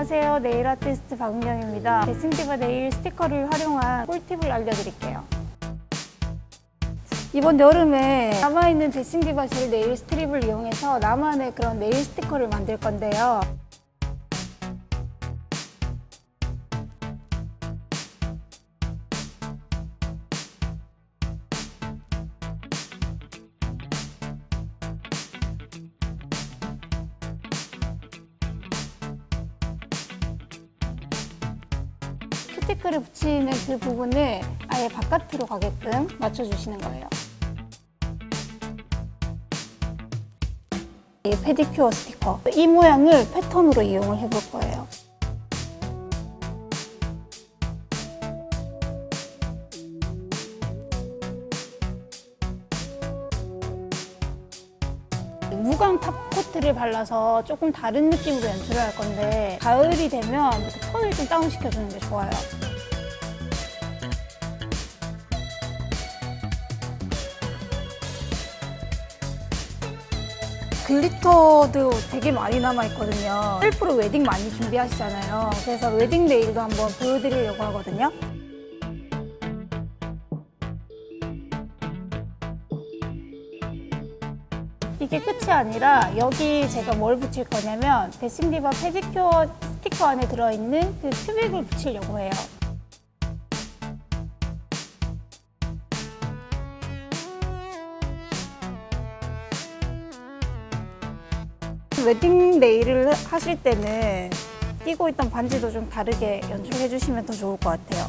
안녕하세요. 네일 아티스트 박은경입니다. 데싱디바 네일 스티커를 활용한 꿀팁을 알려드릴게요. 이번 여름에 남아있는 데싱디바 젤 네일 스트립을 이용해서 나만의 그런 네일 스티커를 만들 건데요. 스티커를 붙이는 그 부분을 아예 바깥으로 가게끔 맞춰주시는 거예요. 이 페디큐어 스티커. 이 모양을 패턴으로 이용을 해볼 거예요. 무광 탑 코트를 발라서 조금 다른 느낌으로 연출을 할 건데 가을이 되면 그 톤을 좀 다운시켜 주는 게 좋아요. 글리터도 되게 많이 남아있거든요. 셀프로 웨딩 많이 준비하시잖아요. 그래서 웨딩 네일도 한번 보여드리려고 하거든요. 이게 끝이 아니라 여기 제가 뭘 붙일 거냐면 데싱디바 페디큐어 스티커 안에 들어있는 그 튜빅을 붙이려고 해요. 웨딩 네일을 하실 때는 끼고 있던 반지도 좀 다르게 연출해 주시면 더 좋을 것 같아요.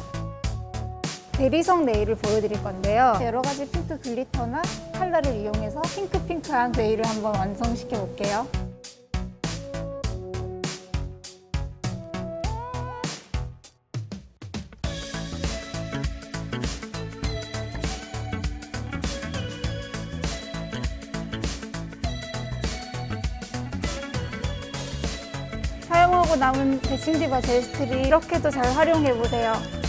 대리석 네일을 보여드릴 건데요. 여러 가지 핑크 글리터나 컬러를 이용해서 핑크핑크한 네일을 한번 완성시켜 볼게요. 하고 남은 데싱디바 젤 스틸이 이렇게도 잘 활용해 보세요.